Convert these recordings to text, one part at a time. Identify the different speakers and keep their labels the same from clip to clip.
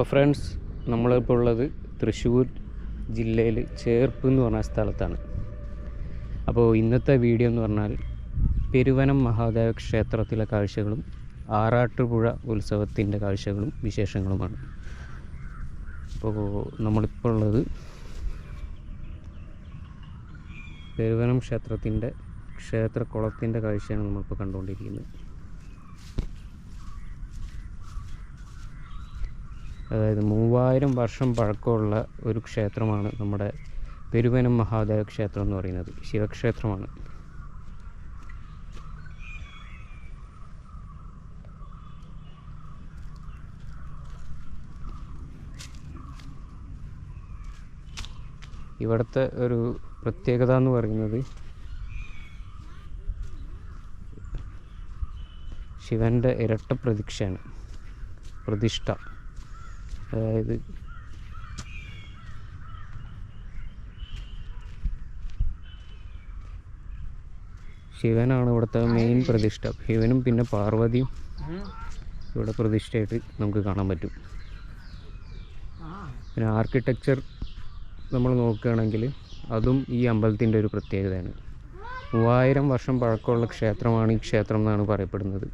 Speaker 1: അപ്പോൾ ഫ്രണ്ട്സ് നമ്മളിപ്പോൾ ഉള്ളത് തൃശ്ശൂർ ജില്ലയിൽ ചേർപ്പ് എന്ന് പറഞ്ഞ സ്ഥലത്താണ്. അപ്പോൾ ഇന്നത്തെ വീഡിയോ എന്ന് പറഞ്ഞാൽ പെരുവനം മഹാദേവ ക്ഷേത്രത്തിലെ കാഴ്ചകളും ആറാട്ടുപുഴ ഉത്സവത്തിന്റെ കാഴ്ചകളും വിശേഷങ്ങളുമാണ്. അപ്പോൾ നമ്മളിപ്പോൾ ഉള്ളത് പെരുവനം ക്ഷേത്രത്തിന്റെ ക്ഷേത്രക്കുളത്തിന്റെ കാഴ്ചയാണ് നമ്മളിപ്പോൾ കണ്ടുകൊണ്ടിരിക്കുന്നത്. അതായത് മൂവായിരം വർഷം പഴക്കമുള്ള ഒരു ക്ഷേത്രമാണ് നമ്മുടെ പെരുവനം മഹാദേവ ക്ഷേത്രം എന്ന് പറയുന്നത്. ശിവക്ഷേത്രമാണ്. ഇവിടുത്തെ ഒരു പ്രത്യേകത എന്ന് പറയുന്നത് ശിവന്റെ ഇരട്ട പ്രതീക്ഷയാണ് പ്രതിഷ്ഠ. അതായത് ശിവനാണ് ഇവിടുത്തെ മെയിൻ പ്രതിഷ്ഠ. ശിവനും പിന്നെ പാർവതിയും ഇവിടെ പ്രതിഷ്ഠയായിട്ട് നമുക്ക് കാണാൻ പറ്റും. പിന്നെ ആർക്കിടെക്ചർ നമ്മൾ നോക്കുകയാണെങ്കിൽ അതും ഈ അമ്പലത്തിന്റെ ഒരു പ്രത്യേകതയാണ്. മൂവായിരം വർഷം പഴക്കമുള്ള ക്ഷേത്രമാണ് ഈ ക്ഷേത്രം എന്നാണ് പറയപ്പെടുന്നത്.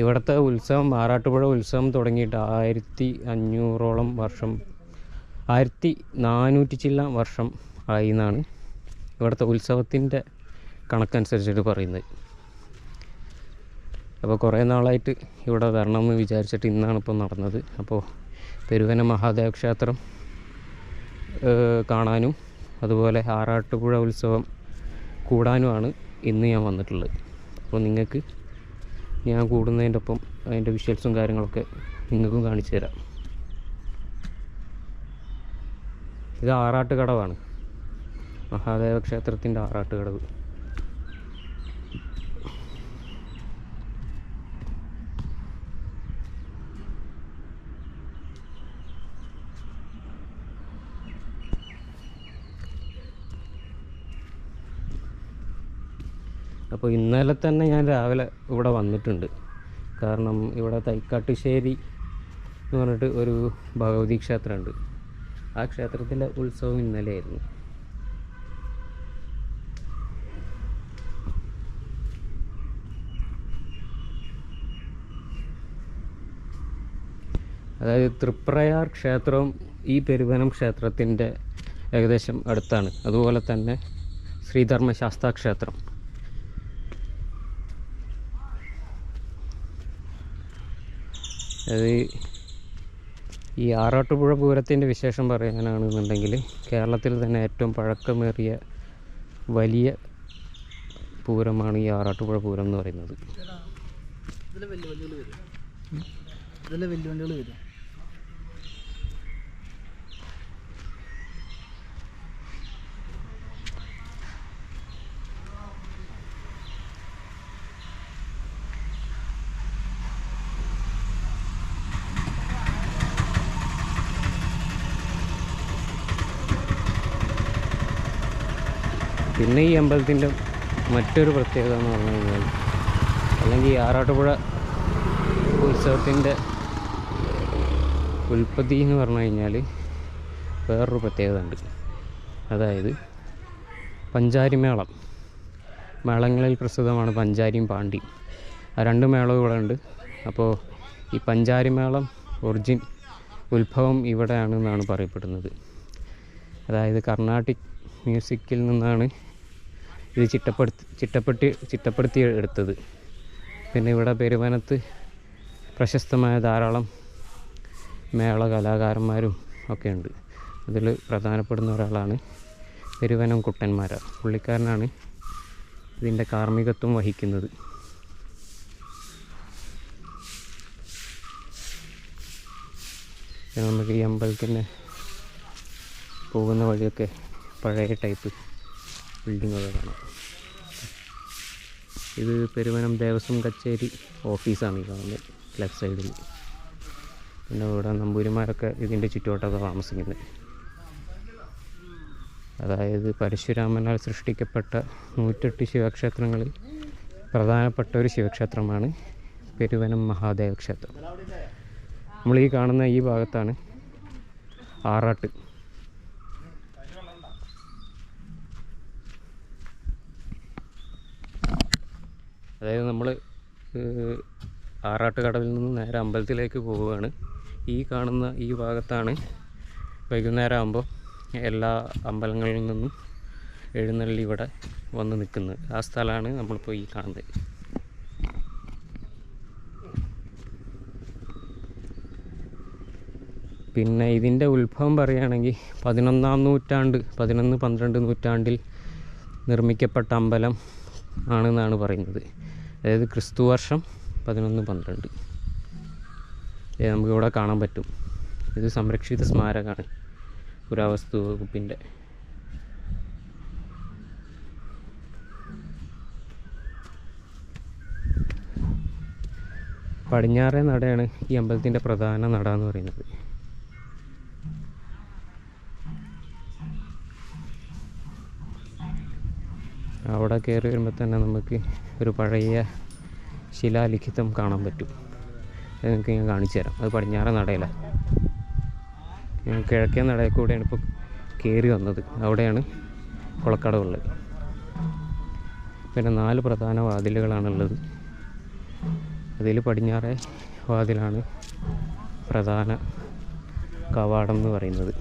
Speaker 1: ഇവിടുത്തെ ഉത്സവം ആറാട്ടുപുഴ ഉത്സവം തുടങ്ങിയിട്ട് ആയിരത്തി അഞ്ഞൂറോളം വർഷം ആയിരത്തി നാനൂറ്റി ചില്ല വർഷം ആയി എന്നാണ് ഇവിടുത്തെ ഉത്സവത്തിന്റെ കണക്കനുസരിച്ചിട്ട് പറയുന്നത്. അപ്പോൾ കുറേ നാളായിട്ട് ഇവിടെ വരണം എന്ന് വിചാരിച്ചിട്ട് ഇന്നാണ് ഇപ്പോൾ നടന്നത്. അപ്പോൾ പെരുവന മഹാദേവ ക്ഷേത്രം കാണാനും അതുപോലെ ആറാട്ടുപുഴ ഉത്സവം കൂടാനുമാണ് ഇന്ന് ഞാൻ വന്നിട്ടുള്ളത്. അപ്പോൾ നിങ്ങൾക്ക് ഞാൻ കൂടുന്നതിന്റെ ഒപ്പം അതിന്റെ വിഷ്വൽസും കാര്യങ്ങളൊക്കെ നിങ്ങൾക്കും കാണിച്ചു തരാം. ഇത് ആറാട്ട് കടവാണ് മഹാദേവ ക്ഷേത്രത്തിന്റെ ആറാട്ട് കടവ് അപ്പോൾ ഇന്നലെ തന്നെ ഞാൻ രാവിലെ ഇവിടെ വന്നിട്ടുണ്ട്. കാരണം ഇവിടെ തൈക്കാട്ടുശ്ശേരി എന്ന് പറഞ്ഞിട്ട് ഒരു ഭഗവതി ക്ഷേത്രമുണ്ട്. ആ ക്ഷേത്രത്തിന്റെ ഉത്സവം ഇന്നലെയായിരുന്നു. അതായത് തൃപ്രയാർ ക്ഷേത്രവും ഈ പെരുവനം ക്ഷേത്രത്തിന്റെ ഏകദേശം അടുത്താണ്. അതുപോലെ തന്നെ ശ്രീധർമ്മശാസ്ത്ര ക്ഷേത്രം അത് ഈ ആറാട്ടുപുഴ പൂരത്തിന്റെ വിശേഷം പറയാനാണെന്നുണ്ടെങ്കിൽ കേരളത്തിൽ തന്നെ ഏറ്റവും പഴക്കമേറിയ വലിയ പൂരമാണ് ഈ ആറാട്ടുപുഴ പൂരം എന്ന് പറയുന്നത്.
Speaker 2: വലിയ വരും.
Speaker 1: പിന്നെ ഈ അമ്പലത്തിന്റെ മറ്റൊരു പ്രത്യേകത എന്ന് പറഞ്ഞു കഴിഞ്ഞാൽ അല്ലെങ്കിൽ ആറാട്ടുപുഴ ഉത്സവത്തിന്റെ ഉൽപ്പത്തി എന്ന് പറഞ്ഞു കഴിഞ്ഞാൽ വേറൊരു പ്രത്യേകത ഉണ്ട്. അതായത് പഞ്ചാരിമേളം മേളങ്ങളിൽ പ്രസിദ്ധമാണ് പഞ്ചാരിയും പാണ്ടിയും ആ രണ്ട് മേളവും ഇവിടെ ഉണ്ട്. അപ്പോൾ ഈ പഞ്ചാരിമേളം ഒറിജിൻ ഉത്ഭവം ഇവിടെയാണെന്നാണ് പറയപ്പെടുന്നത്. അതായത് കർണാട്ടിക് മ്യൂസിക്കിൽ നിന്നാണ് ഇത് ചിട്ടപ്പെടുത്തി ചിട്ടപ്പെടുത്തി ചിട്ടപ്പെടുത്തി എടുത്തത്. പിന്നെ ഇവിടെ പെരുവനത്ത് പ്രശസ്തമായ ധാരാളം മേള കലാകാരന്മാരും ഒക്കെ ഉണ്ട്. അതിൽ പ്രധാനപ്പെടുന്ന ഒരാളാണ് പെരുവനം കുട്ടന്മാര. പുള്ളിക്കാരനാണ് ഇതിന്റെ കാർമ്മികത്വം വഹിക്കുന്നത്. നമുക്ക് ഈ അമ്പലത്തിന്റെ പോകുന്ന വഴിയൊക്കെ പഴയ ടൈപ്പ്. ബിൽഡിങ്ങൊക്കെ കാണാം ഇത് പെരുവനം ദേവസ്വം കച്ചേരി ഓഫീസാണ് ഈ കാണുന്നത് ലെഫ്റ്റ് സൈഡിൽ പിന്നെ ഇവിടെ നമ്പൂരിമാരൊക്കെ ഇതിന്റെ ചുറ്റുവട്ടമൊക്കെ താമസിക്കുന്നത്. അതായത് പരശുരാമനാൽ സൃഷ്ടിക്കപ്പെട്ട നൂറ്റെട്ട് ശിവക്ഷേത്രങ്ങളിൽ പ്രധാനപ്പെട്ട ഒരു ശിവക്ഷേത്രമാണ് പെരുവനം മഹാദേവ ക്ഷേത്രം നമ്മൾ ഈ കാണുന്ന ഈ ഭാഗത്താണ് ആറാട്ട്. അതായത് നമ്മൾ ആറാട്ടുകടവിൽ നിന്ന് നേരെ അമ്പലത്തിലേക്ക് പോവുകയാണ്. ഈ കാണുന്ന ഈ ഭാഗത്താണ് വൈകുന്നേരം ആകുമ്പോൾ എല്ലാ അമ്പലങ്ങളിൽ നിന്നും എഴുന്നള്ളി ഇവിടെ വന്ന് നിൽക്കുന്നത്. ആ സ്ഥലമാണ് നമ്മളിപ്പോൾ ഈ കാണുന്നത്. പിന്നെ ഇതിന്റെ ഉത്ഭവം പറയുകയാണെങ്കിൽ പതിനൊന്നാം നൂറ്റാണ്ട് പതിനൊന്ന് പന്ത്രണ്ട് നൂറ്റാണ്ടിൽ നിർമ്മിക്കപ്പെട്ട അമ്പലം ആണെന്നാണ് പറയുന്നത്. അതായത് ക്രിസ്തു വർഷം പതിനൊന്ന് പന്ത്രണ്ട്. നമുക്ക് നമുക്കിവിടെ കാണാൻ പറ്റും. ഇത് സംരക്ഷിത സ്മാരകമാണ് പുരാവസ്തു വകുപ്പിന്റെ പടിഞ്ഞാറേ നടയാണ് ഈ അമ്പലത്തിന്റെ പ്രധാന നട എന്ന് പറയുന്നത്. അവിടെ കയറി വരുമ്പോൾ തന്നെ നമുക്ക് ഒരു പഴയ ശിലാലിഖിതം കാണാൻ പറ്റും. അത് നിങ്ങൾക്ക് ഞാൻ കാണിച്ചു തരാം. അത് പടിഞ്ഞാറൻ നടയിലാണ് ഞാൻ കിഴക്കേ നടയിൽ കൂടെയാണ് ഇപ്പോൾ കയറി വന്നത്. അവിടെയാണ് കുളക്കടവുള്ളത് പിന്നെ നാല് പ്രധാന വാതിലുകളാണുള്ളത്. അതിൽ പടിഞ്ഞാറേ വാതിലാണ് പ്രധാന കവാടം എന്ന് പറയുന്നത്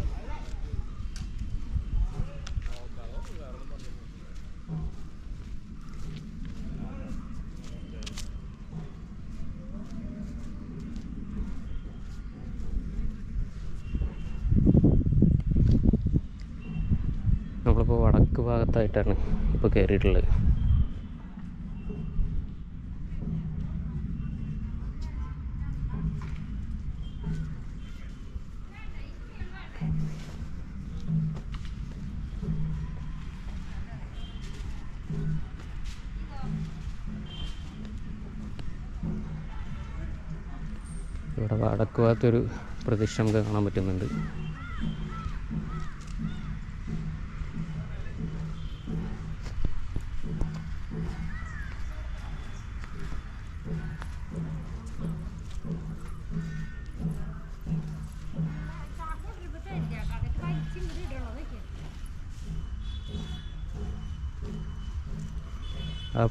Speaker 1: നമ്മളിപ്പോൾ വടക്ക് ഭാഗത്തായിട്ടാണ് ഇപ്പോൾ കയറിയിട്ടുള്ളത് ഇവിടെ വടക്ക് ഭാഗത്തൊരു പ്രദിക്ഷ നമുക്ക് കാണാൻ പറ്റുന്നുണ്ട്.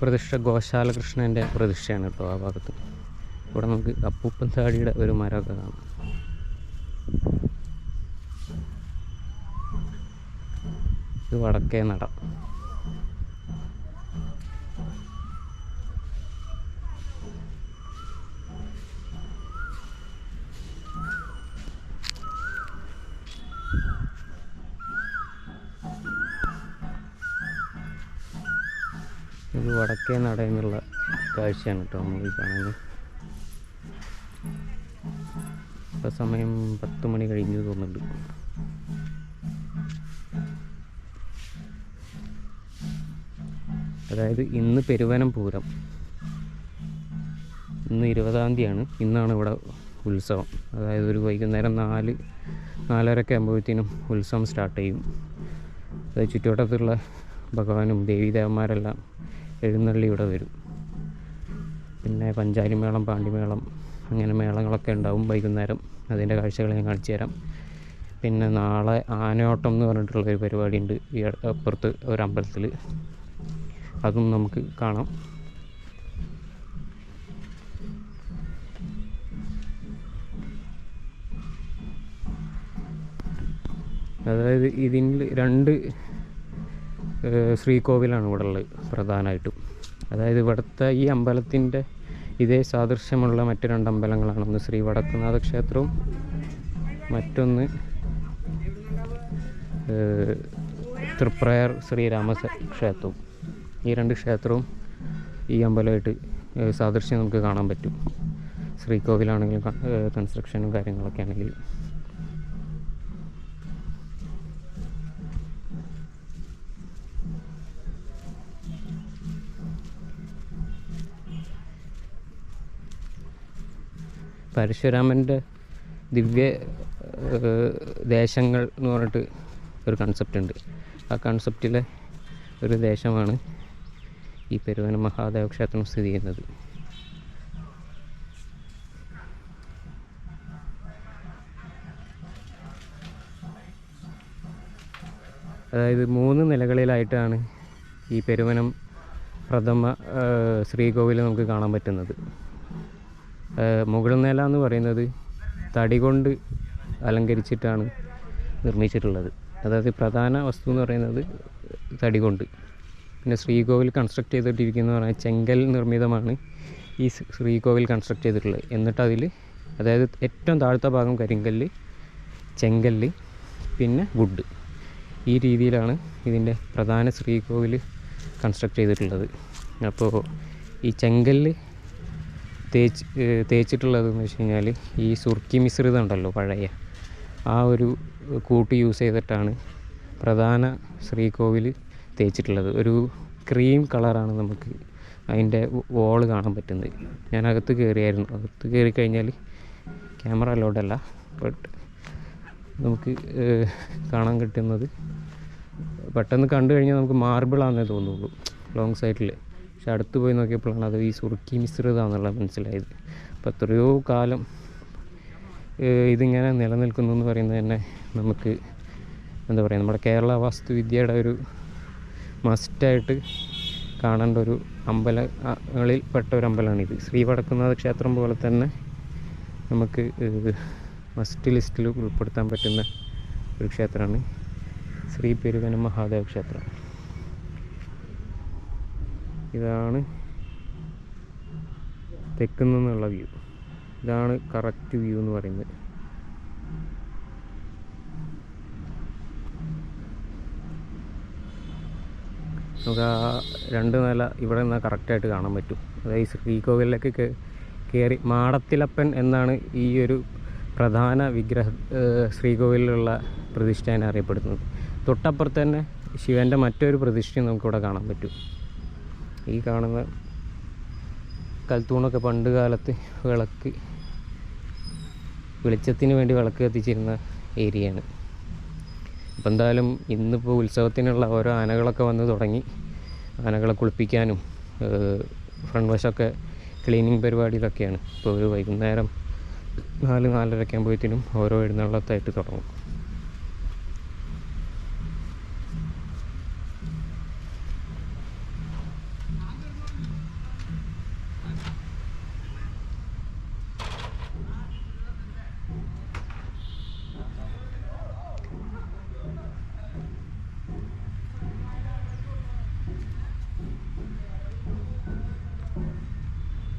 Speaker 1: പ്രതിഷ്ഠ ഗോശാല കൃഷ്ണന്റെ പ്രതിഷ്ഠയാണ് കേട്ടോ ആ ഭാഗത്ത്. ഇവിടെ നമുക്ക് അപ്പൂപ്പൻ താടിയുടെ ഒരു മരമൊക്കെ കാണാം. ഇത് വടക്കേ നട. ഇത് നടന്നുള്ള കാഴ്ചയാണ് കേട്ടോ നമ്മൾ കാണുന്നത്. ഇപ്പോൾ സമയം പത്ത് മണി കഴിഞ്ഞു തോന്നുന്നുണ്ട്. അതായത് ഇന്ന് പെരുവനം പൂരം ഇന്ന് ഇരുപതാം തീയതിയാണ്. ഇന്നാണ് ഇവിടെ ഉത്സവം. അതായത് ഒരു വൈകുന്നേരം നാല് നാലരക്കെ ആകുമ്പോഴത്തേനും ഉത്സവം സ്റ്റാർട്ട് ചെയ്യും. അത് ചുറ്റുവട്ടത്തുള്ള ഭഗവാനും ദേവീദേവന്മാരെല്ലാം എഴുന്നള്ളി ഇവിടെ വരും. പിന്നെ പഞ്ചാരി മേളം പാണ്ടിമേളം അങ്ങനെ മേളങ്ങളൊക്കെ ഉണ്ടാവും വൈകുന്നേരം. അതിന്റെ കാഴ്ചകൾ ഞാൻ കാണിച്ചു തരാം. പിന്നെ നാളെ ആനയോട്ടം എന്ന് പറഞ്ഞിട്ടുള്ള ഒരു പരിപാടി ഉണ്ട് ഈ അപ്പുറത്ത് ഒരു അമ്പലത്തിൽ അതും നമുക്ക് കാണാം. അതായത് ഇതിൽ രണ്ട് ശ്രീകോവിലാണ് ഇവിടെ ഉള്ളത് പ്രധാനമായിട്ടും. അതായത് ഇവിടുത്തെ ഈ അമ്പലത്തിന്റെ ഇതേ സാദൃശ്യമുള്ള മറ്റു രണ്ട് അമ്പലങ്ങളാണ്. ഒന്ന് ശ്രീ വടക്കുന്നാഥ ക്ഷേത്രവും മറ്റൊന്ന് തൃപ്രയർ ശ്രീരാമ ക്ഷേത്രവും. ഈ രണ്ട് ക്ഷേത്രവും ഈ അമ്പലമായിട്ട് സാദൃശ്യം നമുക്ക് കാണാൻ പറ്റും. ശ്രീകോവിലാണെങ്കിലും കൺസ്ട്രക്ഷനും കാര്യങ്ങളൊക്കെ ആണെങ്കിൽ. പരശുരാമന്റെ ദിവ്യ ദേശങ്ങൾ എന്ന് പറഞ്ഞിട്ട് ഒരു കൺസെപ്റ്റ് ഉണ്ട്. ആ കൺസെപ്റ്റിലെ ഒരു ദേശമാണ് ഈ പെരുവന മഹാദേവ ക്ഷേത്രം സ്ഥിതി ചെയ്യുന്നത്. അതായത് മൂന്ന് നിലകളിലായിട്ടാണ് ഈ പെരുവനം പ്രഥമ ശ്രീകോവിൽ നമുക്ക് കാണാൻ പറ്റുന്നത്. മുകൾ നില എന്ന് പറയുന്നത് തടി കൊണ്ട് അലങ്കരിച്ചിട്ടാണ് നിർമ്മിച്ചിട്ടുള്ളത്. അതായത് പ്രധാന വസ്തു എന്ന് പറയുന്നത് തടി കൊണ്ട്. പിന്നെ ശ്രീകോവിൽ കൺസ്ട്രക്ട് ചെയ്തിട്ടിരിക്കുന്ന പറഞ്ഞാൽ ചെങ്കൽ നിർമ്മിതമാണ് ഈ ശ്രീകോവിൽ കൺസ്ട്രക്ട് ചെയ്തിട്ടുള്ളത്. എന്നിട്ട് അതിൽ അതായത് ഏറ്റവും താഴ്ത്ത ഭാഗം കരിങ്കല്ല് ചെങ്കല്ല് പിന്നെ വുഡ് ഈ രീതിയിലാണ് ഇതിന്റെ പ്രധാന ശ്രീകോവിൽ കൺസ്ട്രക്ട് ചെയ്തിട്ടുള്ളത്. അപ്പോൾ ഈ ചെങ്കല്ല് തേച്ച് തേച്ചിട്ടുള്ളതെന്ന് വെച്ച് കഴിഞ്ഞാൽ ഈ സുർക്കി മിശ്രിതം ഉണ്ടല്ലോ പഴയ ആ ഒരു കൂട്ട് യൂസ് ചെയ്തിട്ടാണ് പ്രധാന ശ്രീകോവിൽ തേച്ചിട്ടുള്ളത്. ഒരു ക്രീം കളറാണ് നമുക്ക് അതിന്റെ വോൾ കാണാൻ പറ്റുന്നത്. ഞാൻ കയറിയായിരുന്നു അകത്ത് കയറി കഴിഞ്ഞാൽ ക്യാമറ അലോഡല്ല ബട്ട് നമുക്ക് കാണാൻ കിട്ടുന്നത് പെട്ടെന്ന് കണ്ടു കഴിഞ്ഞാൽ നമുക്ക് മാർബിളാണെന്നേ തോന്നുള്ളൂ. ലോങ് സൈഡിൽ പക്ഷെ അടുത്ത് പോയി നോക്കിയപ്പോഴാണ് അത് ഈ സുറുക്കി മിശ്രിതമാണെന്നുള്ളത് മനസ്സിലായത്. അപ്പോൾ എത്രയോ കാലം ഇതിങ്ങനെ നിലനിൽക്കുന്നു എന്ന് പറയുന്നത് തന്നെ നമുക്ക് എന്താ പറയുക നമ്മുടെ കേരള വാസ്തുവിദ്യയുടെ ഒരു മസ്റ്റായിട്ട് കാണേണ്ട ഒരു അമ്പലങ്ങളിൽ പെട്ട ഒരു അമ്പലമാണിത്. ശ്രീ വടക്കുന്നാഥ ക്ഷേത്രം പോലെ തന്നെ നമുക്ക് മസ്റ്റ് ലിസ്റ്റിൽ ഉൾപ്പെടുത്താൻ പറ്റുന്ന ഒരു ക്ഷേത്രമാണ് ശ്രീ പെരുവനം മഹാദേവ ക്ഷേത്രം. ഇതാണ് തെക്ക് നിന്നുള്ള വ്യൂ. ഇതാണ് കറക്റ്റ് വ്യൂ എന്ന് പറയുന്നത്. നമുക്ക് ആ രണ്ട് നില ഇവിടെ നിന്നാൽ കറക്റ്റായിട്ട് കാണാൻ പറ്റും. അതായത് ശ്രീകോവിലേക്ക് കയറി മാടത്തിലപ്പൻ എന്നാണ് ഈ ഒരു പ്രധാന വിഗ്രഹ ശ്രീകോവിലുള്ള പ്രതിഷ്ഠേനെ അറിയപ്പെടുന്നത്. തൊട്ടപ്പുറത്ത് തന്നെ ശിവന്റെ മറ്റൊരു പ്രതിഷ്ഠയും നമുക്കിവിടെ കാണാൻ പറ്റും. ഈ കാണുന്ന കൽത്തൂണൊക്കെ പണ്ട് കാലത്ത് വിളക്ക് വെളിച്ചത്തിന് വേണ്ടി വിളക്ക് കത്തിച്ചിരുന്ന ഏരിയയാണ്. അപ്പോൾ എന്തായാലും ഇന്നിപ്പോൾ ഉത്സവത്തിനുള്ള ഓരോ ആനകളൊക്കെ വന്ന് തുടങ്ങി. ആനകളെ കുളിപ്പിക്കാനും ഫ്രണ്ട് വശമൊക്കെ ക്ലീനിങ് പരിപാടിയിലൊക്കെയാണ് ഇപ്പോൾ ഒരു വൈകുന്നേരം നാല് നാലരയ്ക്ക് ആകുമ്പോഴത്തേനും ഓരോ എഴുന്നള്ളത്തായിട്ട് തുടങ്ങും.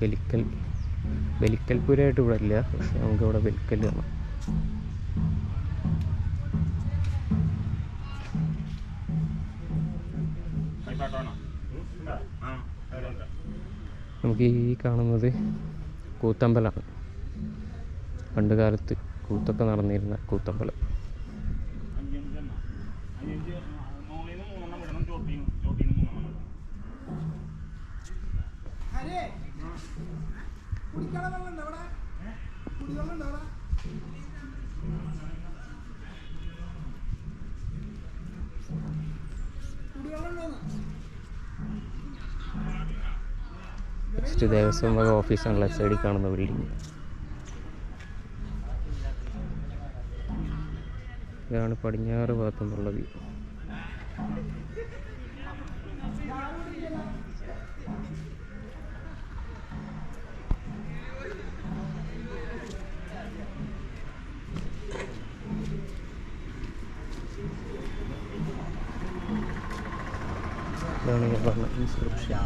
Speaker 1: ബലിക്കൽ ബലിക്കൽ പുരയായിട്ട് ഇവിടെ ഇല്ല. പക്ഷെ നമുക്കിവിടെ ബലിക്കൽ കാണാം. നമുക്ക് ഈ കാണുന്നത് കൂത്തമ്പലമാണ്. പണ്ട് കാലത്ത് കൂത്തൊക്കെ നടന്നിരുന്ന കൂത്തമ്പലം. നെക്സ്റ്റ് ദേവസ്വം വക ഓഫീസാണ് ലെഫ്റ്റ് സൈഡിൽ കാണുന്ന ബിൽഡിംഗ് ഇതാണ് പടിഞ്ഞാറ് ഭാഗത്തുനിന്നുള്ള വ്യൂ ഇതാണ് ഞാൻ പറഞ്ഞ ഇൻസ്ക്രിപ്ഷൻ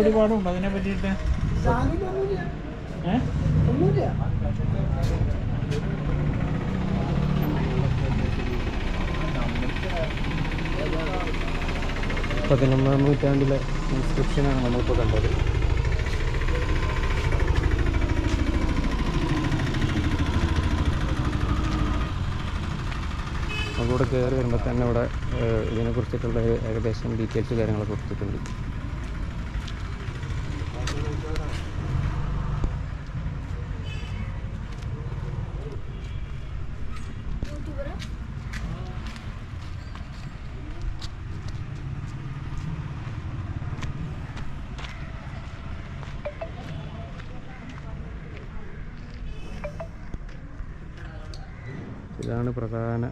Speaker 3: എല്ലാം അതിനെ പറ്റിയിട്ട്
Speaker 1: പതിനൊന്നാം നൂറ്റാണ്ടിലെ ഇൻസ്ക്രിപ്ഷനാണ് നമ്മളിപ്പോൾ കണ്ടത്. ഇവിടെ കയറി വരുമ്പോൾ തന്നെ ഇവിടെ ഇതിനെക്കുറിച്ചിട്ടുള്ള ഏകദേശം ഡീറ്റെയിൽസ് കാര്യങ്ങളൊക്കെ കൊടുത്തിട്ടുണ്ട്. ഇതാണ് പ്രധാന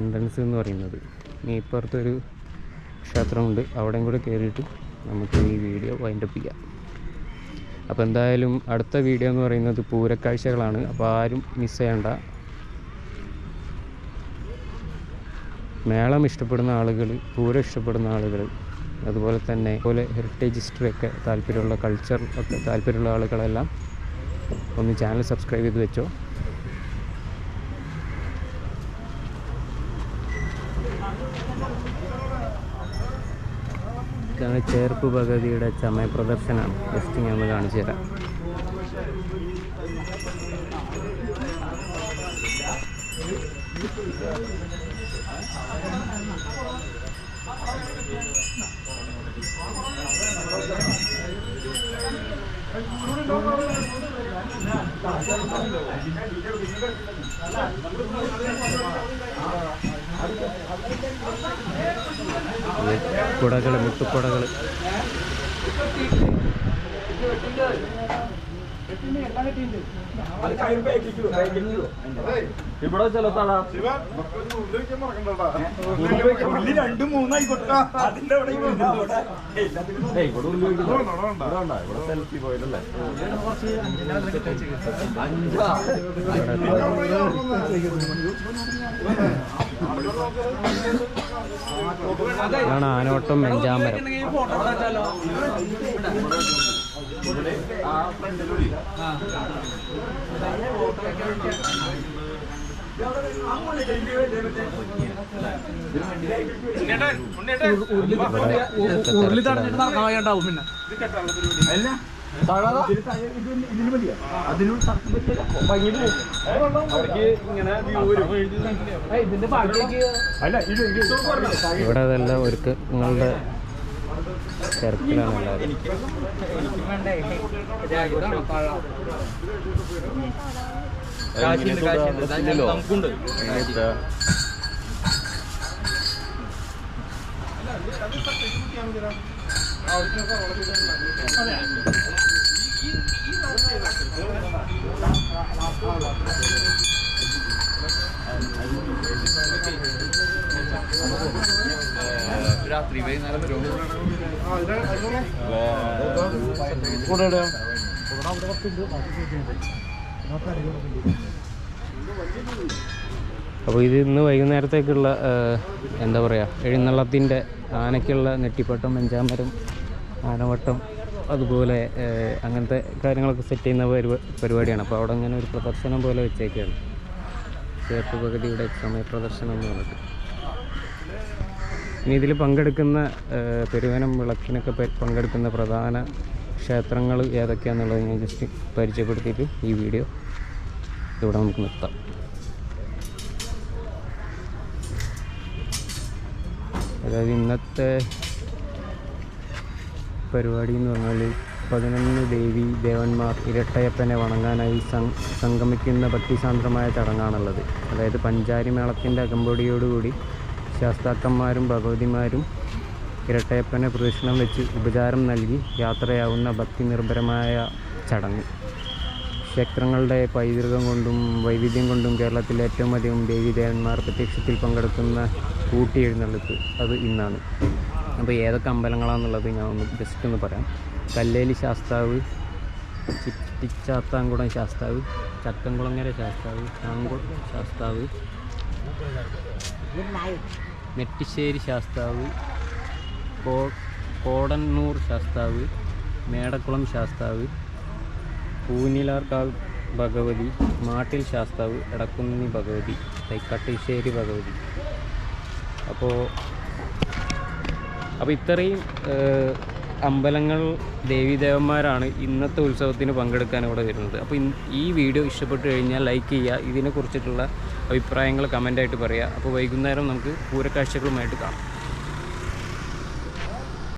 Speaker 1: എൻട്രൻസ് എന്ന് പറയുന്നത്. ഇനി ഇപ്പുറത്തൊരു ക്ഷേത്രമുണ്ട്. അവിടെയും കൂടെ കയറിയിട്ട് നമുക്ക് ഈ വീഡിയോ വൈൻഡപ്പ് ചെയ്യാം. അപ്പോൾ എന്തായാലും അടുത്ത വീഡിയോ എന്ന് പറയുന്നത് പൂരക്കാഴ്ചകളാണ്. അപ്പോൾ ആരും മിസ് ചെയ്യണ്ട. മേളം ഇഷ്ടപ്പെടുന്ന ആളുകൾ പൂരം ഇഷ്ടപ്പെടുന്ന ആളുകൾ അതുപോലെ തന്നെ പോലെ ഹെറിറ്റേജ് ഹിസ്റ്ററി ഒക്കെ താല്പര്യമുള്ള കൾച്ചർ ഒക്കെ താല്പര്യമുള്ള ആളുകളെല്ലാം ഒന്ന് ചാനൽ സബ്സ്ക്രൈബ് ചെയ്ത് വെച്ചോ. ഇതാണ് ചേർപ്പ് പകുതിയുടെ ചമയ പ്രദർശനമാണ് ജസ്റ്റ് ഞാൻ ഒന്ന് കാണിച്ചു തരാം. കുടകൾ മുത്തുക്കുടകൾ
Speaker 4: ഇവിടെ ചെലത്താടാ
Speaker 3: രണ്ടും മൂന്നായിക്കോട്ടെ. അതിന്റെ അവിടെ
Speaker 4: ഉള്ളി ഉണ്ടാ, ഇവിടെ സെൽഫി പോയിട്ടല്ലേ അഞ്ചാ.
Speaker 1: ഇതാണ് ആനോട്ടം മെഞ്ചാമരം
Speaker 2: ഉരുളി തടഞ്ഞിട്ട് നടക്കാൻ വയ്യാണ്ടാവും പിന്നെ
Speaker 1: ഇവിടെ അതെല്ലാം ഒരുക്കങ്ങളുടെ തിരക്കിലാണ് എല്ലാവരും
Speaker 4: നമുക്കുണ്ട് വൈകുന്നേരം കൂടെ
Speaker 1: അപ്പോൾ ഇത് ഇന്ന് വൈകുന്നേരത്തേക്കുള്ള എന്താ പറയുക എഴുന്നള്ളത്തിന്റെ ആനയ്ക്കുള്ള നെറ്റിപ്പട്ടം വെഞ്ചാമരം ആനവട്ടം അതുപോലെ അങ്ങനത്തെ കാര്യങ്ങളൊക്കെ സെറ്റ് ചെയ്യുന്ന പരിപാടിയാണ്. അപ്പോൾ അവിടെ ഇങ്ങനെ ഒരു പ്രദർശനം പോലെ വെച്ചേക്കാണ്. ചേർപ്പ് പകുതിയുടെ സമയ പ്രദർശനം എന്ന് പറഞ്ഞിട്ട്. ഇനി ഇതിൽ പങ്കെടുക്കുന്ന പെരുവനം വിളക്കിനൊക്കെ പങ്കെടുക്കുന്ന പ്രധാന ക്ഷേത്രങ്ങൾ ഏതൊക്കെയാണെന്നുള്ളത് ഞാൻ ജസ്റ്റ് പരിചയപ്പെടുത്തിയിട്ട് ഈ വീഡിയോ ഇവിടെ നമുക്ക് നിർത്താം. അതായത് ഇന്നത്തെ പരിപാടി എന്ന് പറഞ്ഞാൽ പതിനൊന്ന് ദേവി ദേവന്മാർ ഇരട്ടയപ്പനെ വണങ്ങാനായി സംഗമിക്കുന്ന ഭക്തിസാന്ദ്രമായ ചടങ്ങാണുള്ളത്. അതായത് പഞ്ചാരി മേളത്തിന്റെ അകമ്പടിയോടുകൂടി ശാസ്താക്കന്മാരും ഭഗവതിമാരും ഇരട്ടയപ്പനെ പ്രദക്ഷിണം വെച്ച് ഉപചാരം നൽകി യാത്രയാവുന്ന ഭക്തി നിർഭരമായ ചടങ്ങ്. ക്ഷേത്രങ്ങളുടെ പൈതൃകം കൊണ്ടും വൈവിധ്യം കൊണ്ടും കേരളത്തിൽ ഏറ്റവും അധികം ദേവീദേവന്മാർ പ്രത്യക്ഷത്തിൽ പങ്കെടുക്കുന്ന കൂട്ടി എഴുന്നള്ളിപ്പ് അത് ഇന്നാണ്. അപ്പോൾ ഏതൊക്കെ അമ്പലങ്ങളാണെന്നുള്ളത് ഞാൻ ഒന്ന് ജസ്റ്റ് ഒന്ന് പറയാം. കല്ലേലി ശാസ്താവ് ചിറ്റിച്ചാത്താംകുളം ശാസ്താവ് ചക്കംകുളങ്ങര ശാസ്താവ് കാങ്കുളം ശാസ്താവ് നെറ്റിശ്ശേരി ശാസ്താവ് കോടന്നൂർ ശാസ്താവ് മേടക്കുളം ശാസ്താവ് പൂനിലാർക്കാവ് ഭഗവതി മാട്ടിൽ ശാസ്താവ് എടക്കുന്നി ഭഗവതി തൈക്കാട്ടിശ്ശേരി ഭഗവതി. അപ്പോൾ അപ്പോൾ ഇത്രയും അമ്പലങ്ങൾ ദേവീദേവന്മാരാണ് ഇന്നത്തെ ഉത്സവത്തിന് പങ്കെടുക്കാൻ ഇവിടെ വരുന്നത്. അപ്പോൾ ഈ വീഡിയോ ഇഷ്ടപ്പെട്ടു കഴിഞ്ഞാൽ ലൈക്ക് ചെയ്യുക. ഇതിനെക്കുറിച്ചിട്ടുള്ള അഭിപ്രായങ്ങൾ കമന്റായിട്ട് പറയുക അപ്പോൾ വൈകുന്നേരം നമുക്ക് പൂരക്കാഴ്ചകളുമായിട്ട് കാണാം.